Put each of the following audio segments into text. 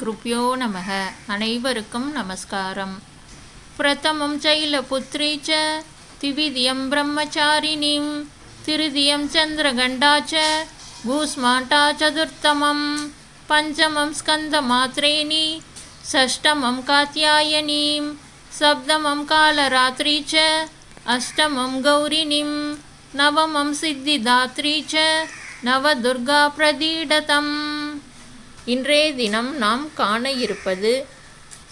குருப்பியோ நமக அனைவருக்கும் நமஸ்காரம் பிரதமம் சைலபுத்ரி ச திவிதியம் பிரம்மச்சாரிணீம் திருதியம் சந்திரகண்டா ச கூஸ்மாண்டா சதுர்த்தமம் பஞ்சமம் ஸ்கந்தமாத்ரேணி षष्टमं कात्यायनीं सप्तमं कालरात्रि च अष्टमं गौरिणीं नवमं सिद्धिदात्री च நவதுர்கா பிரதீடதம் இன்றைய தினம் நாம் காண இருப்பது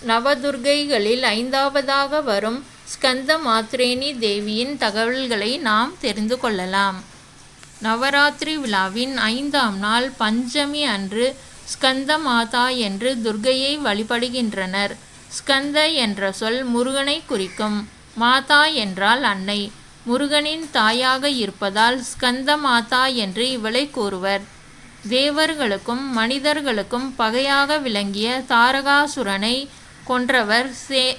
நவதுர்கைகளில் ஐந்தாவதாக வரும் ஸ்கந்த மாத்ரேணி தேவியின் தகவல்களை நாம் தெரிந்து கொள்ளலாம். நவராத்திரி விழாவின் ஐந்தாம் நாள் பஞ்சமி அன்று ஸ்கந்த மாதா என்று துர்கையை வழிபடுகின்றனர். ஸ்கந்த என்ற சொல் முருகனை குறிக்கும். மாதா என்றால் அன்னை. முருகனின் தாயாக இருப்பதால் ஸ்கந்த மாதா என்று இவளை கூறுவர். தேவர்களுக்கும் மனிதர்களுக்கும் பகையாக விளங்கிய தாரகாசுரனை கொன்றவர் சே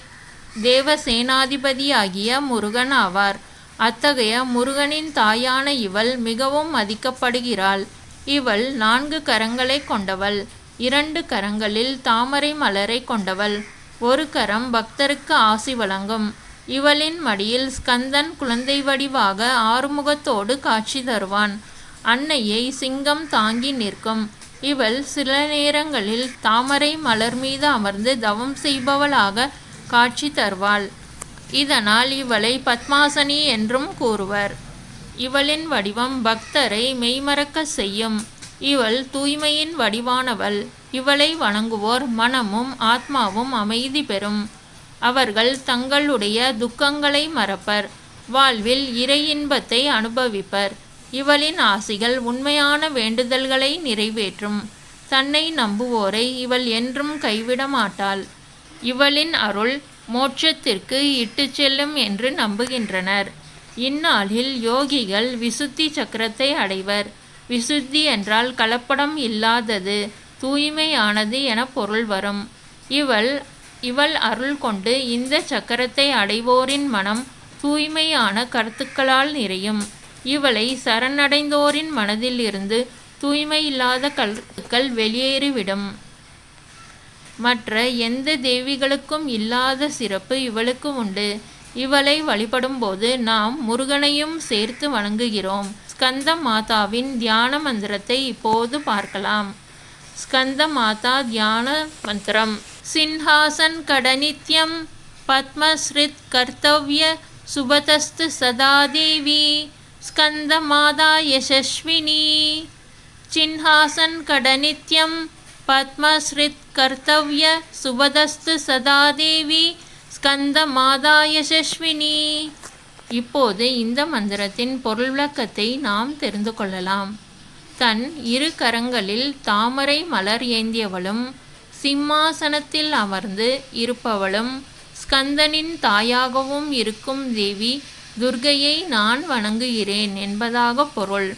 தேவசேனாதிபதியாகிய முருகன் ஆவார். அத்தகைய முருகனின் தாயான இவள் மிகவும் மதிக்கப்படுகிறாள். இவள் நான்கு கரங்களை கொண்டவள். இரண்டு கரங்களில் தாமரை மலரை கொண்டவள். ஒரு கரம் பக்தருக்கு ஆசி வழங்கும். இவளின் மடியில் ஸ்கந்தன் குழந்தை வடிவாக ஆறுமுகத்தோடு காட்சி தருவான். அன்னையை சிங்கம் தாங்கி நிற்கும். இவள் சில நேரங்களில் தாமரை மலர் மீது அமர்ந்து தவம் செய்பவளாக காட்சி தருவாள். இதனால் இவளை பத்மாசனி என்றும் கூறுவர். இவளின் வடிவம் பக்தரை மெய்மறக்க செய்யும். இவள் தூய்மையின் வடிவானவள். இவளை வணங்குவோர் மனமும் ஆத்மாவும் அமைதி பெறும். அவர்கள் தங்களுடைய துக்கங்களை மறப்பர். வாழ்வில் இறை இன்பத்தை அனுபவிப்பர். இவளின் ஆசிகள் உண்மையான வேண்டுதல்களை நிறைவேற்றும். தன்னை நம்புவோரை இவள் என்றும் கைவிட மாட்டாள். இவளின் அருள் மோட்சத்திற்கு இட்டு செல்லும் என்று நம்புகின்றனர். இந்நாளில் யோகிகள் விசுத்தி சக்கரத்தை அடைவர். விசுத்தி என்றால் கலப்படம் இல்லாதது தூய்மையானது என பொருள் வரும். இவள் இவள் அருள் கொண்டு இந்த சக்கரத்தை அடைவோரின் மனம் தூய்மையான கருத்துக்களால் நிறையும். இவளை சரணடைந்தோரின் மனதில் இருந்து தூய்மையில்லாத கருத்துக்கள் வெளியேறிவிடும். மற்ற எந்த தேவிகளுக்கும் இல்லாத சிறப்பு இவளுக்கு உண்டு. இவளை வழிபடும்போது நாம் முருகனையும் சேர்த்து வணங்குகிறோம். ஸ்கந்த மாதாவின் தியான மந்திரத்தை இப்போது பார்க்கலாம். ஸ்கந்த மாதா தியான மந்திரம். சின்ஹாசன் கடநித்யம் பத்மஸ்ரித் கர்த்தவ்ய சுபதஸ்து சதா தேவி ஸ்கந்த மாதா யசஸ்வினி. சின்ஹாசன் கடனித்யம் பத்மஸ்ரித் கர்த்தவ்ய சுபதஸ்து சதா தேவி ஸ்கந்த மாதா யசஸ்வினி. இப்போது இந்த மந்திரத்தின் பொருள் விளக்கத்தை நாம் தெரிந்து கொள்ளலாம். தன் இரு கரங்களில் தாமரை மலர் ஏந்தியவளும் சிம்மாசனத்தில் அமர்ந்து இருப்பவளும் ஸ்கந்தனின் தாயாகவும் இருக்கும் தேவி துர்கையை நான் வணங்குகிறேன் என்பதாக பொருள்.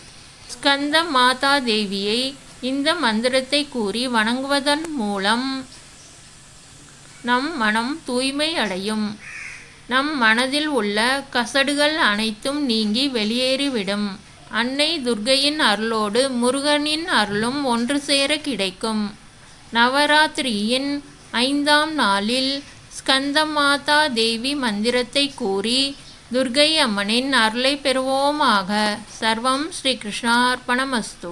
ஸ்கந்த மாதா தேவியை இந்த மந்திரத்தை கூறி வணங்குவதன் மூலம் நம் மனம் தூய்மை அடையும். நம் மனதில் உள்ள கசடுகள் அனைத்தும் நீங்கி வெளியேறிவிடும். அன்னை துர்கையின் அருளோடு முருகனின் அருளும் ஒன்று சேர கிடைக்கும். நவராத்திரியின் ஐந்தாம் நாளில் ஸ்கந்தமாதா தேவி மந்திரத்தை கூறி துர்கை அம்மனின் அருளை பெறுவோமாக. சர்வம் ஸ்ரீ கிருஷ்ணார்ப்பணமஸ்து